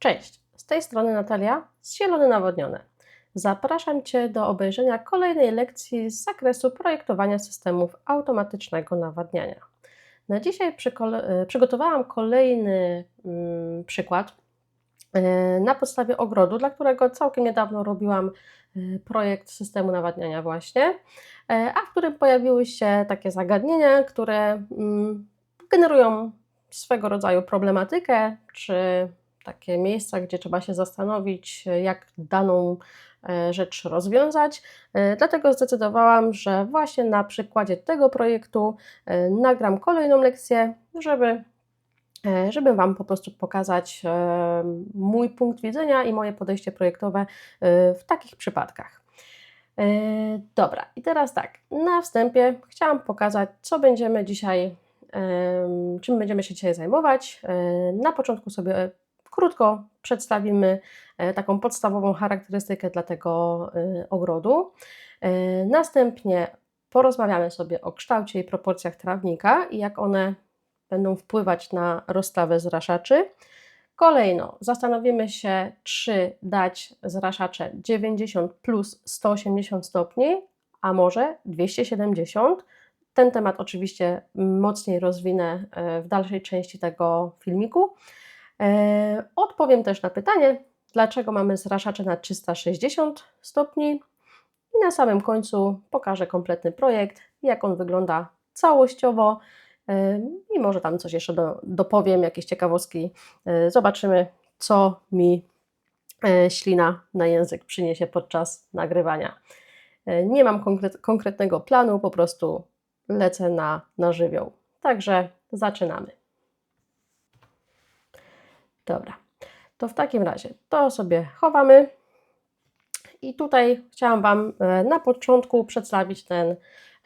Cześć, z tej strony Natalia z Zielone Nawodnione. Zapraszam Cię do obejrzenia kolejnej lekcji z zakresu projektowania systemów automatycznego nawadniania. Na dzisiaj przykole- przygotowałam kolejny mm, przykład e, na podstawie ogrodu, dla którego całkiem niedawno robiłam e, projekt systemu nawadniania właśnie, e, a w którym pojawiły się takie zagadnienia, które mm, generują swego rodzaju problematykę, czy takie miejsca, gdzie trzeba się zastanowić, jak daną e, rzecz rozwiązać. E, Dlatego zdecydowałam, że właśnie na przykładzie tego projektu e, nagram kolejną lekcję, żeby, żeby Wam po prostu pokazać mój punkt widzenia i moje podejście projektowe w takich przypadkach. Dobra, i teraz tak, na wstępie chciałam pokazać, co będziemy dzisiaj, czym będziemy się dzisiaj zajmować. Na początku sobie krótko przedstawimy e, taką podstawową charakterystykę dla tego e, ogrodu. E, Następnie porozmawiamy sobie o kształcie i proporcjach trawnika i jak one będą wpływać na rozstawę zraszaczy. Kolejno zastanowimy się, czy dać zraszacze 90 plus 180 stopni, a może 270. Ten temat oczywiście mocniej rozwinę w dalszej części tego filmiku. E, Odpowiem też na pytanie, dlaczego mamy zraszacze na 360 stopni i na samym końcu pokażę kompletny projekt, jak on wygląda całościowo e, i może tam coś jeszcze do, dopowiem, jakieś ciekawostki. E, Zobaczymy, co mi ślina na język przyniesie podczas nagrywania. Nie mam konkret, konkretnego planu, po prostu lecę na, na żywioł. Także zaczynamy. Dobra, to w takim razie to sobie chowamy. I tutaj chciałam Wam e, na początku przedstawić ten,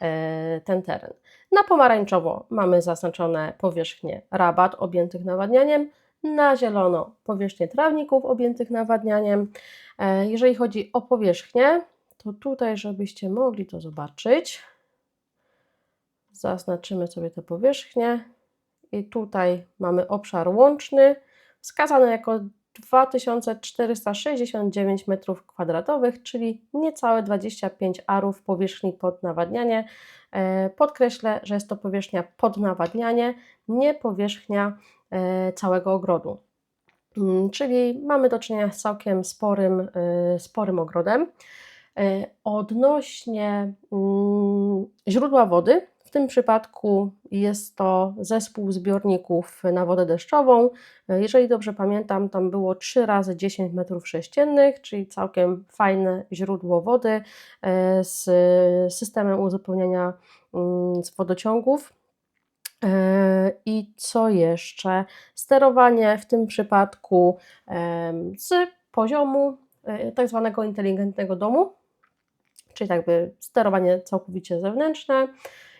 e, ten teren. Na pomarańczowo mamy zaznaczone powierzchnie rabat objętych nawadnianiem, na zielono powierzchnie trawników objętych nawadnianiem. E, Jeżeli chodzi o powierzchnię, to tutaj, żebyście mogli to zobaczyć, zaznaczymy sobie te powierzchnie i tutaj mamy obszar łączny, wskazany jako 2469 m2, czyli niecałe 25 arów powierzchni pod nawadnianie. E, Podkreślę, że jest to powierzchnia pod nawadnianie, nie powierzchnia e, całego ogrodu. Mm, Czyli mamy do czynienia z całkiem sporym, e, sporym ogrodem. Odnośnie mm, źródła wody, tym przypadku jest to zespół zbiorników na wodę deszczową. E, Jeżeli dobrze pamiętam, tam było 3 razy 10 m3, czyli całkiem fajne źródło wody e, z systemem uzupełniania mm, z wodociągów. E, I co jeszcze? Sterowanie w tym przypadku em, z poziomu e, tak zwanego inteligentnego domu, czyli jakby sterowanie całkowicie zewnętrzne.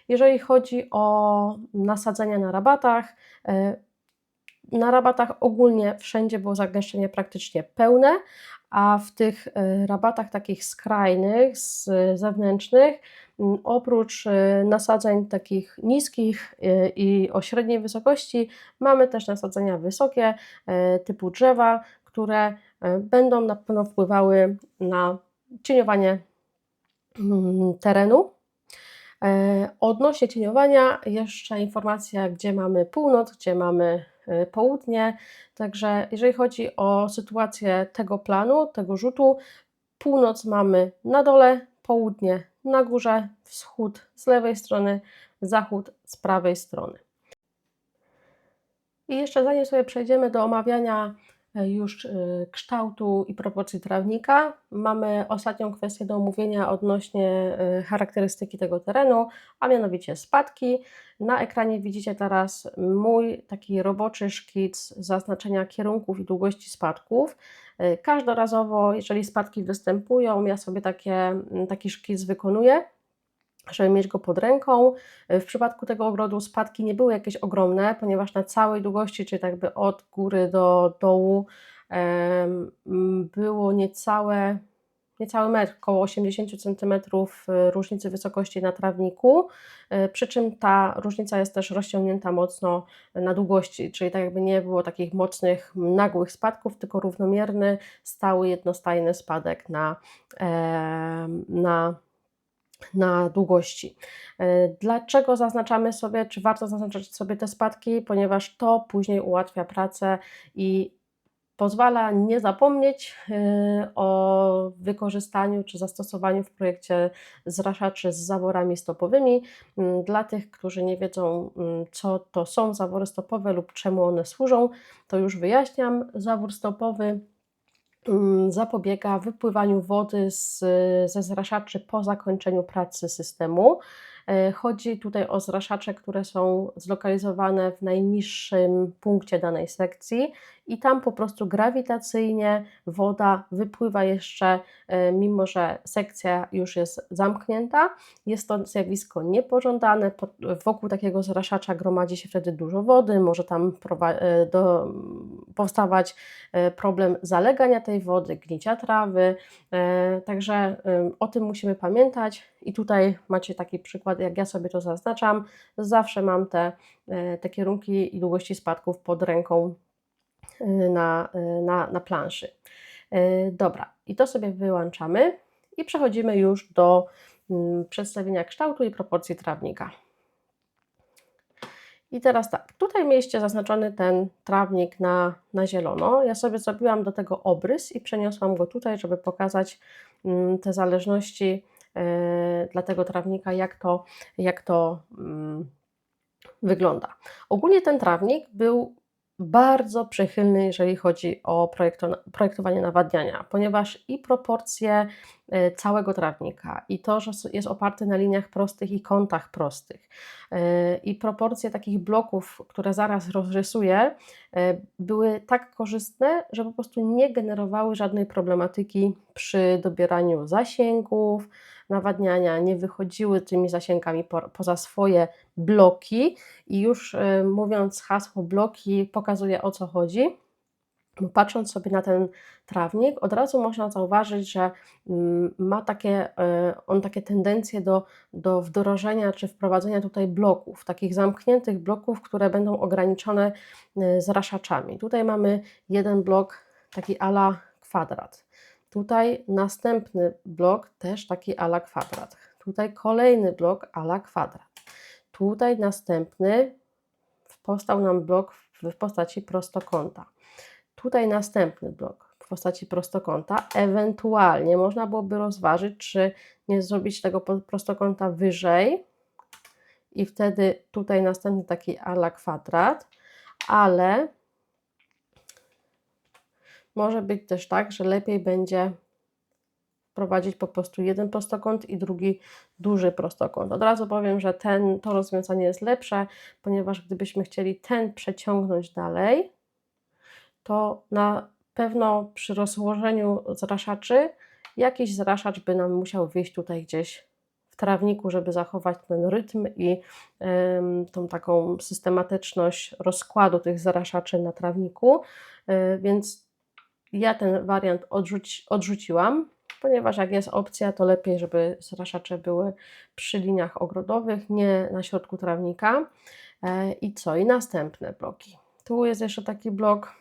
Jeżeli chodzi o nasadzenia na rabatach, e, na rabatach ogólnie wszędzie było zagęszczenie praktycznie pełne, a w tych e, rabatach takich skrajnych, z zewnętrznych, oprócz e, nasadzeń takich niskich i o średniej wysokości, mamy też nasadzenia wysokie typu drzewa, które będą na pewno wpływały na cieniowanie terenu. E, Odnośnie cieniowania, jeszcze informacja, gdzie mamy północ, gdzie mamy e, południe. Także jeżeli chodzi o sytuację tego planu, tego rzutu, północ mamy na dole, południe na górze, wschód z lewej strony, zachód z prawej strony. I jeszcze zanim sobie przejdziemy do omawiania już e, kształtu i proporcji trawnika, mamy ostatnią kwestię do omówienia odnośnie e, charakterystyki tego terenu, a mianowicie spadki. Na ekranie widzicie teraz mój taki roboczy szkic zaznaczenia kierunków i długości spadków. E, Każdorazowo, jeżeli spadki występują, ja sobie takie, taki szkic wykonuję żeby mieć go pod ręką. W przypadku tego ogrodu spadki nie były jakieś ogromne, ponieważ na całej długości, czyli tak jakby od góry do dołu, było niecałe niecały metr, około 80 cm różnicy wysokości na trawniku, y, przy czym ta różnica jest też rozciągnięta mocno na długości, czyli tak jakby nie było takich mocnych, nagłych spadków, tylko równomierny, stały, jednostajny spadek na, na na długości. E, dlaczego zaznaczamy sobie, czy warto zaznaczać sobie te spadki? Ponieważ to później ułatwia pracę i pozwala nie zapomnieć e, o wykorzystaniu czy zastosowaniu w projekcie zraszaczy z zaworami stopowymi. Dla tych, którzy nie wiedzą, co to są zawory stopowe lub czemu one służą, to już wyjaśniam. Zawór stopowy zapobiega wypływaniu wody z, ze zraszaczy po zakończeniu pracy systemu. E, chodzi tutaj o zraszacze, które są zlokalizowane w najniższym punkcie danej sekcji i tam po prostu grawitacyjnie woda wypływa jeszcze, e, mimo że sekcja już jest zamknięta. Jest to zjawisko niepożądane. Wokół takiego zraszacza gromadzi się wtedy dużo wody, może tam e, do, powstawać problem zalegania tej wody, gnicia trawy. Także o tym musimy pamiętać. I tutaj macie taki przykład, jak ja sobie to zaznaczam. Zawsze mam te, te kierunki i długości spadków pod ręką na, y, na, na planszy. Y, dobra, i to sobie wyłączamy i przechodzimy już do mm, przedstawienia kształtu i proporcji trawnika. I teraz tak, tutaj mieliście zaznaczony ten trawnik na, na zielono. Ja sobie zrobiłam do tego obrys i przeniosłam go tutaj, żeby pokazać mm, te zależności dla tego trawnika, jak to, jak to mm, wygląda. Ogólnie ten trawnik był bardzo przychylny, jeżeli chodzi o projektowanie nawadniania, ponieważ i proporcje e, całego trawnika, i to, że jest oparty na liniach prostych i kątach prostych, e, i proporcje takich bloków, które zaraz rozrysuję, e, były tak korzystne, że po prostu nie generowały żadnej problematyki przy dobieraniu zasięgów, nawadniania, nie wychodziły tymi zasięgami po, poza swoje bloki i już y, mówiąc hasło bloki pokazuje o co chodzi. Patrząc sobie na ten trawnik, od razu można zauważyć, że mm, ma takie, y, on takie tendencje do, do wdrożenia czy wprowadzenia tutaj bloków, takich zamkniętych bloków, które będą ograniczone y, zraszaczami. Tutaj mamy jeden blok taki ala kwadrat. Tutaj następny blok też taki ala kwadrat. Tutaj kolejny blok ala kwadrat. Tutaj następny powstał nam blok w postaci prostokąta. Tutaj następny blok w postaci prostokąta. Ewentualnie można byłoby rozważyć, czy nie zrobić tego prostokąta wyżej i wtedy tutaj następny taki ala kwadrat, ale może być też tak, że lepiej będzie wprowadzić po prostu jeden prostokąt i drugi duży prostokąt. Od razu powiem, że ten, to rozwiązanie jest lepsze, ponieważ gdybyśmy chcieli ten przeciągnąć dalej, to na pewno przy rozłożeniu zraszaczy jakiś zraszacz by nam musiał wyjść tutaj gdzieś w trawniku, żeby zachować ten rytm i tą taką systematyczność rozkładu tych zraszaczy na trawniku, y, więc ja ten wariant odrzuci, odrzuciłam, ponieważ jak jest opcja, to lepiej, żeby zraszacze były przy liniach ogrodowych, nie na środku trawnika. E, I co? I następne bloki. Tu jest jeszcze taki blok,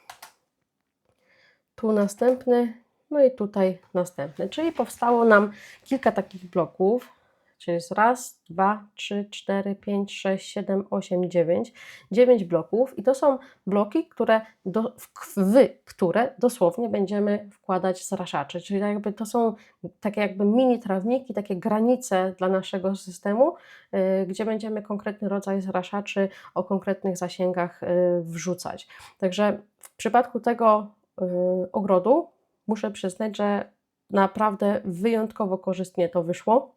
tu następny, no i tutaj następny. Czyli powstało nam kilka takich bloków Czyli jest raz, dwa, trzy, cztery, pięć, sześć, siedem, osiem, dziewięć. Dziewięć bloków i to są bloki, które do, w, w które dosłownie będziemy wkładać zraszacze. Czyli tak jakby to są takie jakby mini trawniki, takie granice dla naszego systemu, yy, gdzie będziemy konkretny rodzaj zraszaczy o konkretnych zasięgach yy, wrzucać. Także w przypadku tego yy, ogrodu muszę przyznać, że naprawdę wyjątkowo korzystnie to wyszło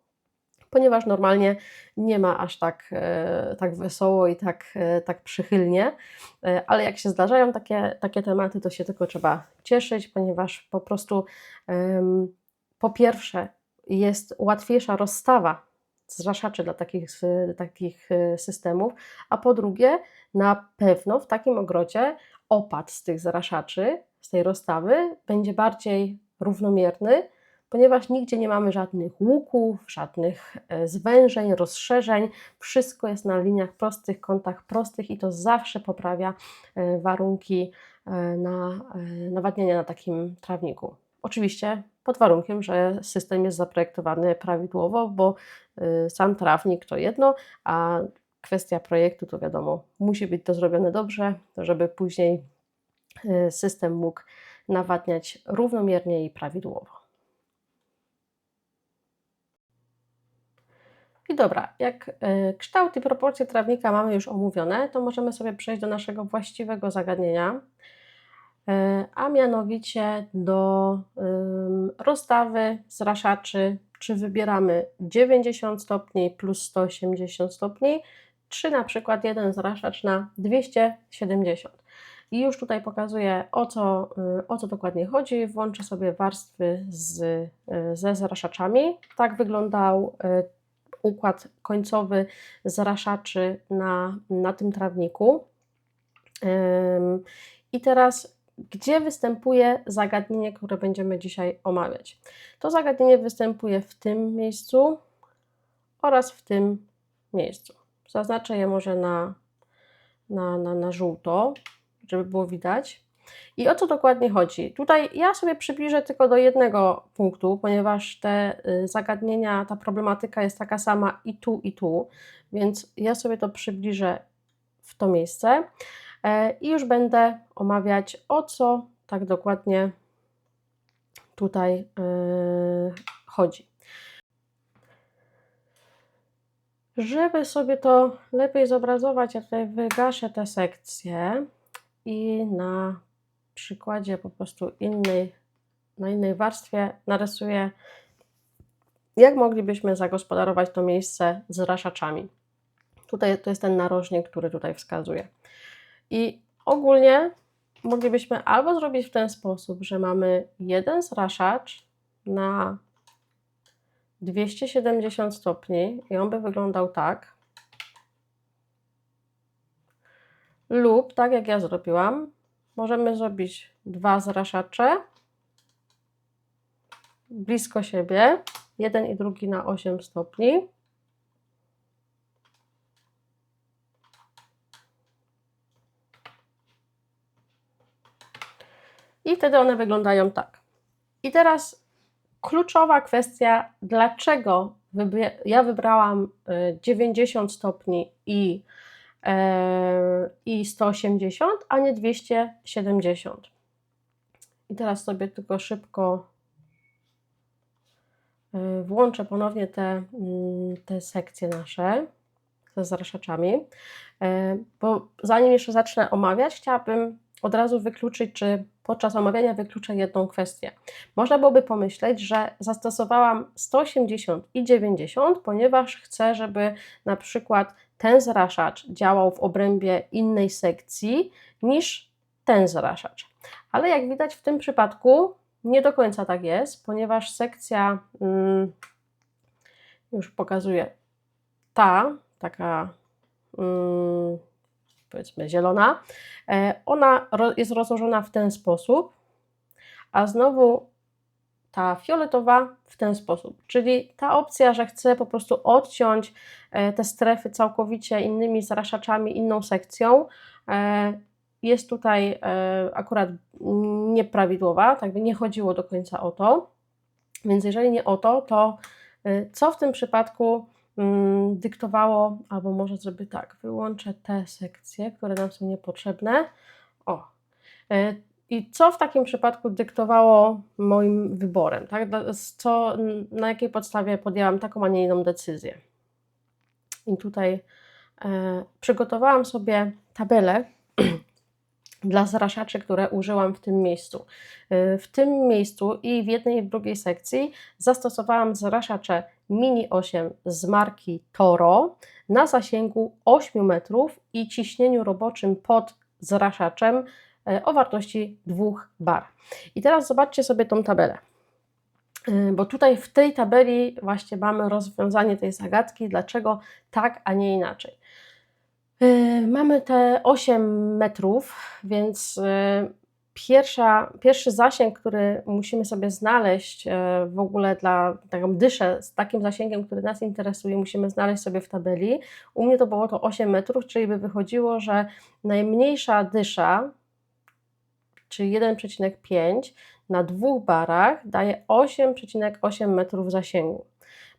ponieważ normalnie nie ma aż tak, e, tak wesoło i tak, e, tak przychylnie, e, ale jak się zdarzają takie, takie tematy, to się tylko trzeba cieszyć, ponieważ po prostu po pierwsze jest łatwiejsza rozstawa zraszaczy dla takich, takich systemów, a po drugie na pewno w takim ogrodzie opad z tych zraszaczy, z tej rozstawy będzie bardziej równomierny, ponieważ nigdzie nie mamy żadnych łuków, żadnych e, zwężeń, rozszerzeń. Wszystko jest na liniach prostych, kątach prostych i to zawsze poprawia e, warunki e, na nawadniania na takim trawniku. Oczywiście pod warunkiem, że system jest zaprojektowany prawidłowo, bo sam trawnik to jedno, a kwestia projektu to wiadomo, musi być to zrobione dobrze, żeby później system mógł nawadniać równomiernie i prawidłowo. I dobra, jak e, kształt i proporcje trawnika mamy już omówione, to możemy sobie przejść do naszego właściwego zagadnienia, e, a mianowicie do rozstawy zraszaczy, czy wybieramy 90 stopni plus 180 stopni, czy na przykład jeden zraszacz na 270. I już tutaj pokazuję o co, y, o co dokładnie chodzi. Włączę sobie warstwy z, y, ze zraszaczami. Tak wyglądał y, układ końcowy zraszaczy na, na tym trawniku. I teraz, gdzie występuje zagadnienie, które będziemy dzisiaj omawiać? To zagadnienie występuje w tym miejscu oraz w tym miejscu. Zaznaczę je może na, na, na, na żółto żeby było widać. I o co dokładnie chodzi? Tutaj ja sobie przybliżę tylko do jednego punktu, ponieważ te y, zagadnienia, ta problematyka jest taka sama i tu, i tu, więc ja sobie to przybliżę w to miejsce e, i już będę omawiać o co tak dokładnie tutaj y, chodzi. Żeby sobie to lepiej zobrazować, ja tutaj wygaszę te sekcje i na przykładzie po prostu innej, na innej warstwie narysuję, jak moglibyśmy zagospodarować to miejsce z raszaczami. Tutaj to jest ten narożnik, który tutaj wskazuje. I ogólnie moglibyśmy albo zrobić w ten sposób, że mamy jeden zraszacz na 270 stopni i on by wyglądał tak. lub tak jak ja zrobiłam, możemy zrobić dwa zraszacze blisko siebie, jeden i drugi na 8 stopni. I wtedy one wyglądają tak. I teraz kluczowa kwestia, dlaczego ja wybrałam 90 y, stopni i i 180, a nie 270. I teraz sobie tylko szybko e, włączę ponownie te, mm, te sekcje nasze ze zraszaczami, e, bo zanim jeszcze zacznę omawiać, chciałabym od razu wykluczyć, czy podczas omawiania wykluczę jedną kwestię. Można byłoby pomyśleć, że zastosowałam 180 i 90, ponieważ chcę, żeby na przykład ten zraszacz działał w obrębie innej sekcji niż ten zraszacz. Ale jak widać w tym przypadku nie do końca tak jest, ponieważ sekcja, mm, już pokazuję, ta, taka mm, powiedzmy zielona, e, ona jest rozłożona w ten sposób, a znowu ta fioletowa w ten sposób. Czyli ta opcja, że chcę po prostu odciąć e, te strefy całkowicie innymi zraszaczami, inną sekcją, e, jest tutaj akurat nieprawidłowa, tak by nie chodziło do końca o to. Więc jeżeli nie o to, to co w tym przypadku dyktowało, albo może zrobię tak, wyłączę te sekcje, które nam są niepotrzebne. O. E, I co w takim przypadku dyktowało moim wyborem? Tak? Co, na jakiej podstawie podjęłam taką, a nie inną decyzję? I tutaj e, przygotowałam sobie tabelę dla zraszaczy, które użyłam w tym miejscu. E, w tym miejscu i w jednej i w drugiej sekcji zastosowałam zraszacze Mini 8 z marki Toro na zasięgu 8 metrów i ciśnieniu roboczym pod zraszaczem e, o wartości 2 bar. I teraz zobaczcie sobie tą tabelę. E, bo tutaj w tej tabeli właśnie mamy rozwiązanie tej zagadki, dlaczego tak, a nie inaczej. E, mamy te 8 metrów, więc pierwsza, pierwszy zasięg, który musimy sobie znaleźć e, w ogóle dla taką dyszę z takim zasięgiem, który nas interesuje, musimy znaleźć sobie w tabeli. U mnie to było to 8 metrów, czyli by wychodziło, że najmniejsza dysza, czyli 1,5 na dwóch barach daje 8,8 metrów zasięgu.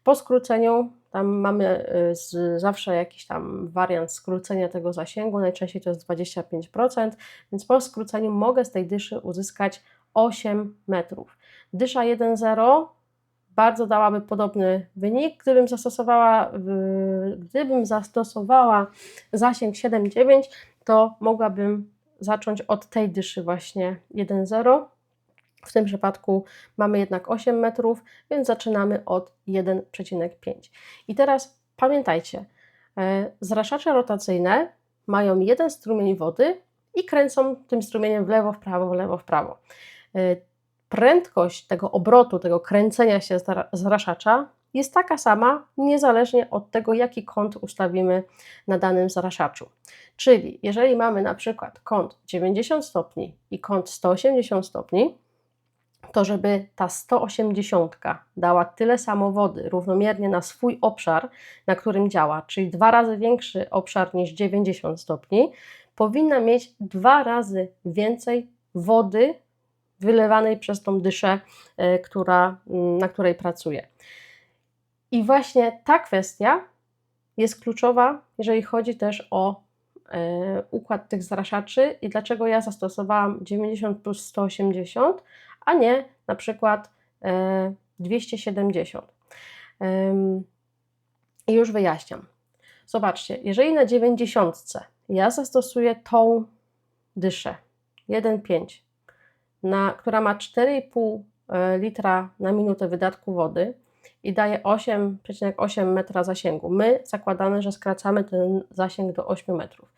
Po skróceniu tam mamy y, z, zawsze jakiś tam wariant skrócenia tego zasięgu, najczęściej to jest 25%, więc po skróceniu mogę z tej dyszy uzyskać 8 metrów. Dysza 1.0 bardzo dałaby podobny wynik, gdybym zastosowała, gdybym zastosowała zasięg 7.9, to mogłabym zacząć od tej dyszy właśnie 1.0 w tym przypadku mamy jednak 8 metrów, więc zaczynamy od 1,5. I teraz pamiętajcie, e, zraszacze rotacyjne mają jeden strumień wody i kręcą tym strumieniem w lewo, w prawo, w lewo, w prawo. E, prędkość tego obrotu, tego kręcenia się zraszacza jest taka sama, niezależnie od tego, jaki kąt ustawimy na danym zraszaczu. Czyli jeżeli mamy na przykład kąt 90 stopni i kąt 180 stopni, to żeby ta 180 dała tyle samo wody równomiernie na swój obszar, na którym działa, czyli dwa razy większy obszar niż 90 stopni, powinna mieć dwa razy więcej wody wylewanej przez tą dyszę, e, która, na której pracuje. I właśnie ta kwestia jest kluczowa, jeżeli chodzi też o e, układ tych zraszaczy i dlaczego ja zastosowałam 90 plus 180, a nie na przykład 270. E, I już wyjaśniam. Zobaczcie, jeżeli na 90 ja zastosuję tą dyszę 1,5, na, która ma 4,5 e, litra na minutę wydatku wody i daje 8,8 metra zasięgu. My zakładamy, że skracamy ten zasięg do 8 metrów.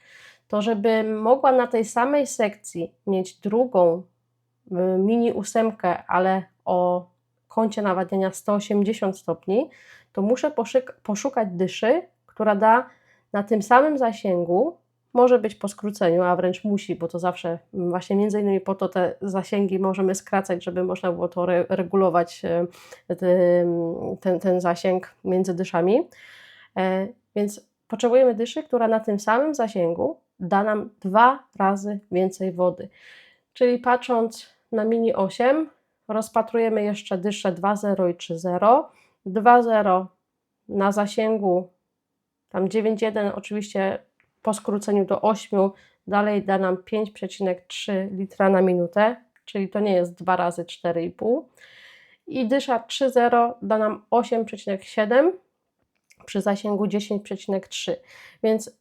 To żeby mogła na tej samej sekcji mieć drugą mini ósemkę, ale o kącie nawadniania 180 stopni, to muszę poszukać dyszy, która da na tym samym zasięgu, może być po skróceniu, a wręcz musi, bo to zawsze właśnie między innymi po to te zasięgi możemy skracać, żeby można było to re regulować e, ten, ten zasięg między dyszami. E, więc potrzebujemy dyszy, która na tym samym zasięgu da nam dwa razy więcej wody. Czyli patrząc na Mini 8 rozpatrujemy jeszcze dysze 2.0 i 3.0. 2.0 na zasięgu tam 9.1 oczywiście po skróceniu do 8 dalej da nam 5,3 litra na minutę, czyli to nie jest 2 razy 4,5. I dysza 3.0 da nam 8,7 przy zasięgu 10,3. Więc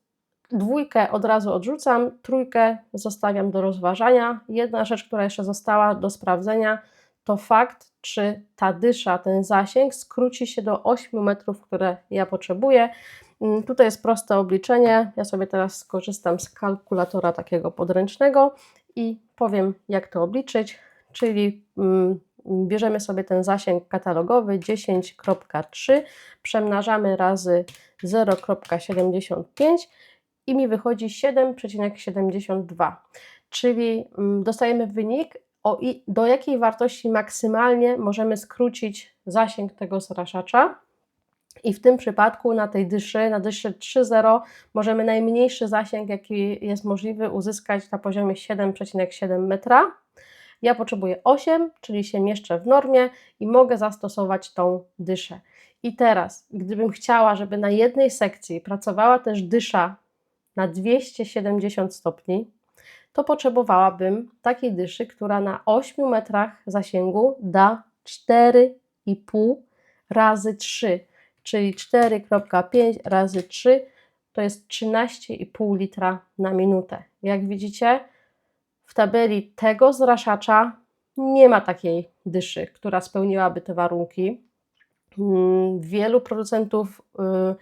Dwójkę od razu odrzucam, trójkę zostawiam do rozważania. Jedna rzecz, która jeszcze została do sprawdzenia, to fakt, czy ta dysza, ten zasięg skróci się do 8 metrów, które ja potrzebuję. Mm, tutaj jest proste obliczenie. Ja sobie teraz skorzystam z kalkulatora takiego podręcznego i powiem, jak to obliczyć. Czyli mm, bierzemy sobie ten zasięg katalogowy 10.3, przemnażamy razy 0.75 i mi wychodzi 7,72, czyli mm, dostajemy wynik, o do jakiej wartości maksymalnie możemy skrócić zasięg tego zraszacza. I w tym przypadku na tej dyszy, na dyszy 3.0 możemy najmniejszy zasięg, jaki jest możliwy, uzyskać na poziomie 7,7 metra. Ja potrzebuję 8, czyli się mieszczę w normie i mogę zastosować tą dyszę. I teraz, gdybym chciała, żeby na jednej sekcji pracowała też dysza na 270 stopni, to potrzebowałabym takiej dyszy, która na 8 metrach zasięgu da 4,5 razy 3, czyli 4,5 razy 3 to jest 13,5 litra na minutę. Jak widzicie, w tabeli tego zraszacza nie ma takiej dyszy, która spełniłaby te warunki. Mm, wielu producentów y,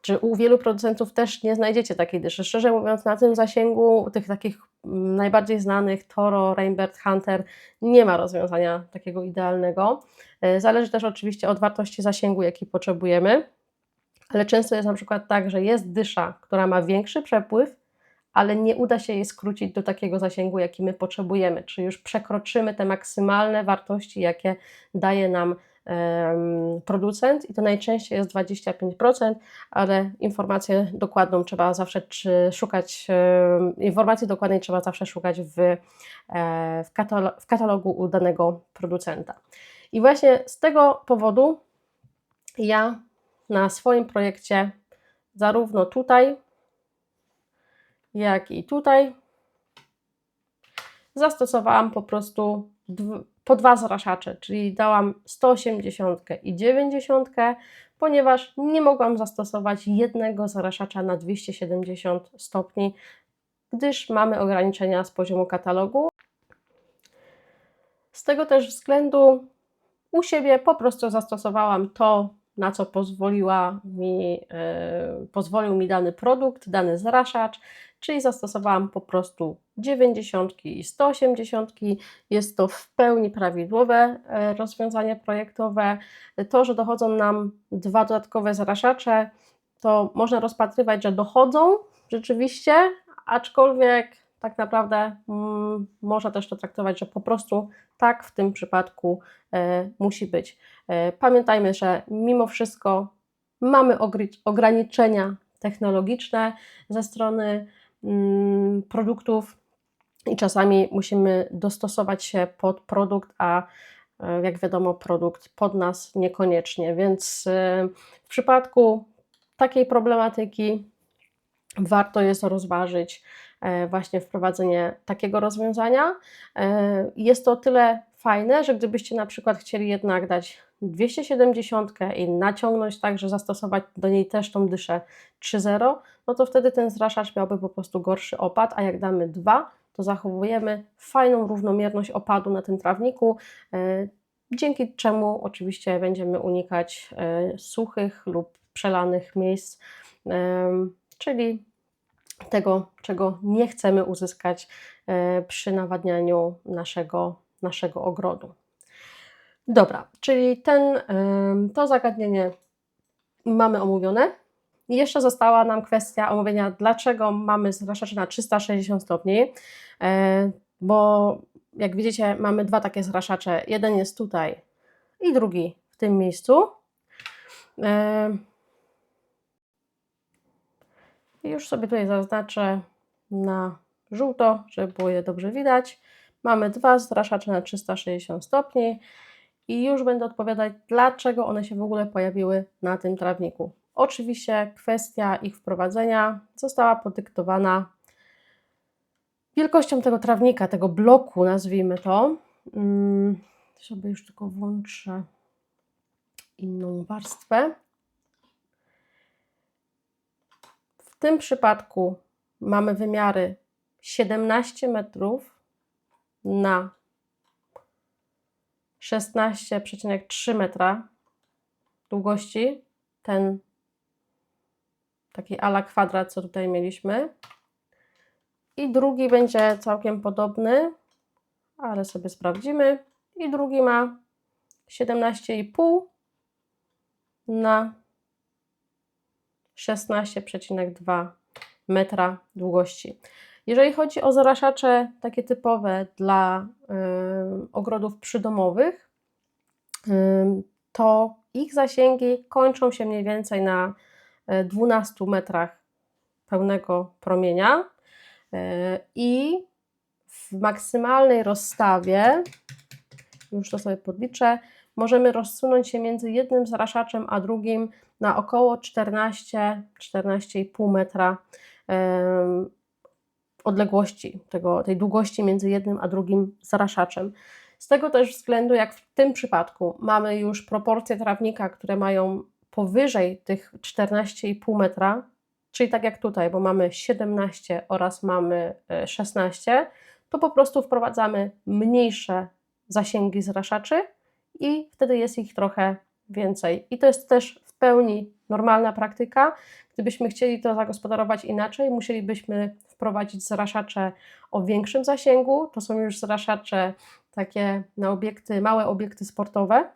czy u wielu producentów też nie znajdziecie takiej dyszy. Szczerze mówiąc, na tym zasięgu tych takich mm, najbardziej znanych Toro, Rainbird, Hunter nie ma rozwiązania takiego idealnego. E, zależy też oczywiście od wartości zasięgu, jaki potrzebujemy, ale często jest na przykład tak, że jest dysza, która ma większy przepływ, ale nie uda się jej skrócić do takiego zasięgu, jaki my potrzebujemy, czy już przekroczymy te maksymalne wartości, jakie daje nam producent i to najczęściej jest 25%, ale informację dokładną trzeba zawsze szukać, informacji dokładnej trzeba zawsze szukać w, e, w, katalo- w katalogu u danego producenta. I właśnie z tego powodu ja na swoim projekcie, zarówno tutaj, jak i tutaj, zastosowałam po prostu po dwa zraszacze, czyli dałam 180 i 90, ponieważ nie mogłam zastosować jednego zraszacza na 270 stopni, gdyż mamy ograniczenia z poziomu katalogu. Z tego też względu u siebie po prostu zastosowałam to, na co pozwoliła mi, e, pozwolił mi dany produkt, dany zraszacz, czyli zastosowałam po prostu 90 i 180. Jest to w pełni prawidłowe e, rozwiązanie projektowe. To, że dochodzą nam dwa dodatkowe zraszacze, to można rozpatrywać, że dochodzą rzeczywiście, aczkolwiek tak naprawdę mm, można też to traktować, że po prostu tak w tym przypadku e, musi być. E, pamiętajmy, że mimo wszystko mamy ogri- ograniczenia technologiczne ze strony produktów i czasami musimy dostosować się pod produkt, a e, jak wiadomo, produkt pod nas niekoniecznie. Więc e, w przypadku takiej problematyki warto jest rozważyć e, właśnie wprowadzenie takiego rozwiązania. Jest to o tyle fajne, że gdybyście na przykład chcieli jednak dać 270 i naciągnąć tak, że zastosować do niej też tą dyszę 3.0, no to wtedy ten zraszacz miałby po prostu gorszy opad, a jak damy 2, to zachowujemy fajną równomierność opadu na tym trawniku, e, dzięki czemu oczywiście będziemy unikać e, suchych lub przelanych miejsc, em, czyli tego, czego nie chcemy uzyskać e, przy nawadnianiu naszego, naszego ogrodu. Dobra, czyli ten, to zagadnienie mamy omówione. Jeszcze została nam kwestia omówienia, dlaczego mamy zraszacze na 360 stopni, E, bo jak widzicie, mamy dwa takie zraszacze. Jeden jest tutaj i drugi w tym miejscu. E, Już sobie tutaj zaznaczę na żółto, żeby było je dobrze widać. Mamy dwa zraszacze na 360 stopni i już będę odpowiadać, dlaczego one się w ogóle pojawiły na tym trawniku. Oczywiście kwestia ich wprowadzenia została podyktowana wielkością tego trawnika, tego bloku, nazwijmy to. Mm, Sobie już tylko włączę inną warstwę. W tym przypadku mamy wymiary 17 metrów na 16,3 metra długości. Ten taki ala kwadrat, co tutaj mieliśmy. I drugi będzie całkiem podobny, ale sobie sprawdzimy. I drugi ma 17,5 na 16,2 metra długości. Jeżeli chodzi o zaraszacze takie typowe dla y, ogrodów przydomowych, y, to ich zasięgi kończą się mniej więcej na y, 12 metrach pełnego promienia y, i w maksymalnej rozstawie, już to sobie podliczę, możemy rozsunąć się między jednym zraszaczem a drugim na około 14-14,5 metra odległości, tego, tej długości między jednym a drugim zraszaczem. Z tego też względu, jak w tym przypadku mamy już proporcje trawnika, które mają powyżej tych 14,5 metra, czyli tak jak tutaj, bo mamy 17 oraz mamy e, 16, to po prostu wprowadzamy mniejsze zasięgi zraszaczy i wtedy jest ich trochę więcej. I to jest też pełni normalna praktyka. Gdybyśmy chcieli to zagospodarować inaczej, musielibyśmy wprowadzić zraszacze o większym zasięgu. To są już zraszacze takie na obiekty, małe obiekty sportowe.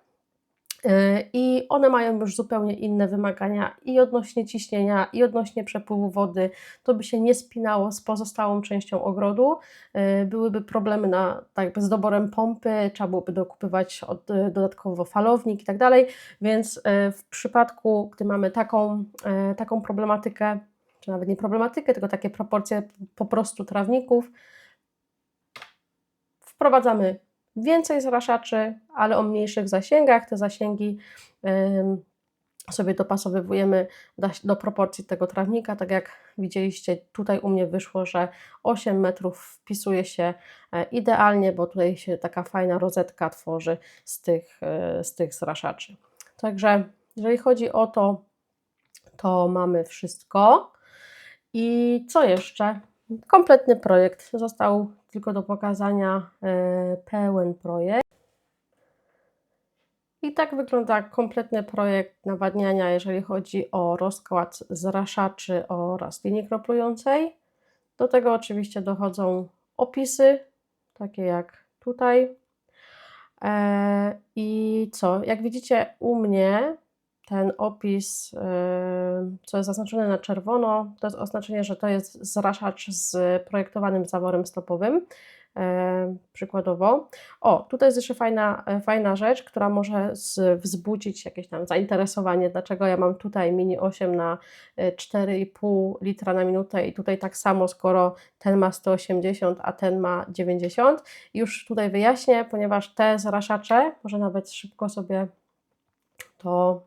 Yy, I one mają już zupełnie inne wymagania i odnośnie ciśnienia, i odnośnie przepływu wody. To by się nie spinało z pozostałą częścią ogrodu. Yy, byłyby problemy na, tak z doborem pompy, trzeba byłoby dokupywać od, yy, dodatkowo falownik i tak dalej. Więc w przypadku, gdy mamy taką, taką problematykę, czy nawet nie problematykę, tylko takie proporcje po prostu trawników, wprowadzamy więcej zraszaczy, ale o mniejszych zasięgach. Te zasięgi sobie dopasowujemy do proporcji tego trawnika. Tak jak widzieliście, tutaj u mnie wyszło, że 8 metrów wpisuje się e, idealnie, bo tutaj się taka fajna rozetka tworzy z tych, e, z tych zraszaczy. Także jeżeli chodzi o to, to mamy wszystko. I co jeszcze? Kompletny projekt. Został tylko do pokazania e, pełen projekt. I tak wygląda kompletny projekt nawadniania, jeżeli chodzi o rozkład zraszaczy oraz linii kroplującej. Do tego oczywiście dochodzą opisy, takie jak tutaj. E, I co? Jak widzicie u mnie ten opis, yy, co jest zaznaczone na czerwono, to jest oznaczenie, że to jest zraszacz z projektowanym zaworem stopowym. Yy, przykładowo. O, tutaj jest jeszcze fajna, fajna rzecz, która może wzbudzić jakieś tam zainteresowanie, dlaczego ja mam tutaj Mini 8 na 4,5 yy, litra na minutę i tutaj tak samo, skoro ten ma 180, a ten ma 90. Już tutaj wyjaśnię, ponieważ te zraszacze, może nawet szybko sobie to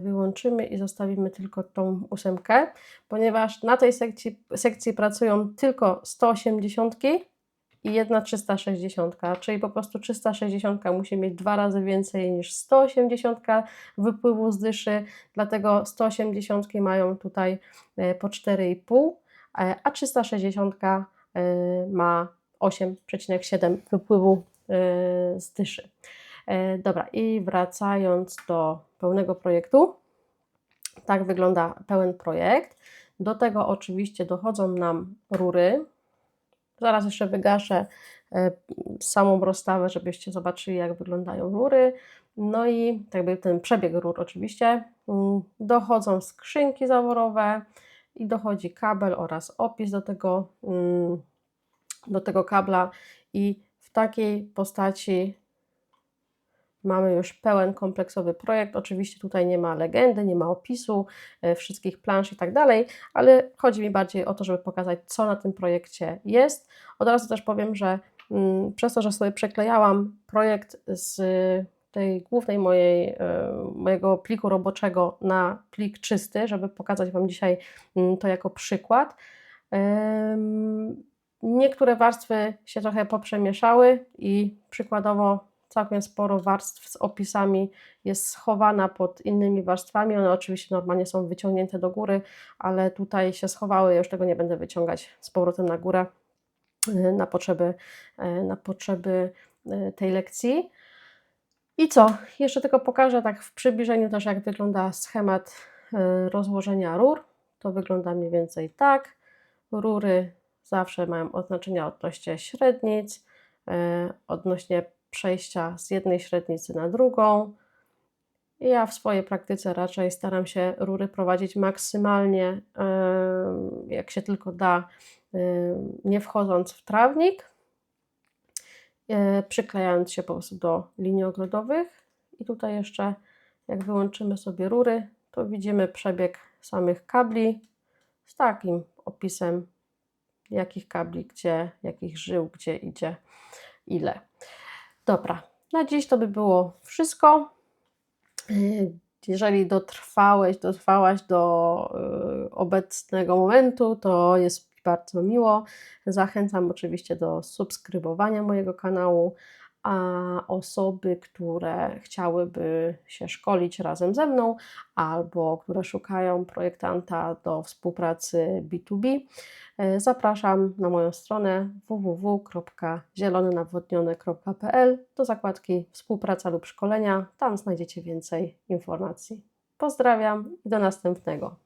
wyłączymy i zostawimy tylko tą ósemkę, ponieważ na tej sekcji, sekcji pracują tylko 180 i jedna 360, czyli po prostu 360 musi mieć dwa razy więcej niż 180 wypływu z dyszy, dlatego 180 mają tutaj e, po 4,5, e, a 360 ma 8,7 wypływu z dyszy. Dobra, i wracając do pełnego projektu. Tak wygląda pełen projekt. Do tego oczywiście dochodzą nam rury. Zaraz jeszcze wygaszę e, samą rozstawę, żebyście zobaczyli, jak wyglądają rury. No i tak jakby ten przebieg rur oczywiście. Mm, dochodzą skrzynki zaworowe i dochodzi kabel oraz opis do tego, mm, do tego kabla i w takiej postaci Mamy już pełen kompleksowy projekt. Oczywiście tutaj nie ma legendy, nie ma opisu e, wszystkich plansz i tak dalej, ale chodzi mi bardziej o to, żeby pokazać, co na tym projekcie jest. Od razu też powiem, że mm, przez to, że sobie przeklejałam projekt z tej głównej mojej, e, mojego pliku roboczego na plik czysty, żeby pokazać Wam dzisiaj mm, to jako przykład. Niektóre warstwy się trochę poprzemieszały i przykładowo całkiem sporo warstw z opisami jest schowana pod innymi warstwami. One oczywiście normalnie są wyciągnięte do góry, ale tutaj się schowały. Ja już tego nie będę wyciągać z powrotem na górę y, na potrzeby, y, na potrzeby y, tej lekcji. I co? Jeszcze tylko pokażę tak w przybliżeniu też, jak wygląda schemat rozłożenia rur. To wygląda mniej więcej tak. Rury zawsze mają oznaczenia odnośnie średnic, odnośnie przejścia z jednej średnicy na drugą. Ja w swojej praktyce raczej staram się rury prowadzić maksymalnie, jak się tylko da, nie wchodząc w trawnik, e, przyklejając się po prostu do linii ogrodowych. I tutaj jeszcze, jak wyłączymy sobie rury, to widzimy przebieg samych kabli z takim opisem, jakich kabli, gdzie, jakich żył, gdzie idzie, ile. Dobra, na dziś to by było wszystko. Y, jeżeli dotrwałeś, dotrwałaś do y, obecnego momentu, to jest bardzo miło. Zachęcam oczywiście do subskrybowania mojego kanału, a osoby, które chciałyby się szkolić razem ze mną albo które szukają projektanta do współpracy B2B, e, zapraszam na moją stronę www.zielonynawodnione.pl do zakładki współpraca lub szkolenia. Tam znajdziecie więcej informacji. Pozdrawiam i do następnego.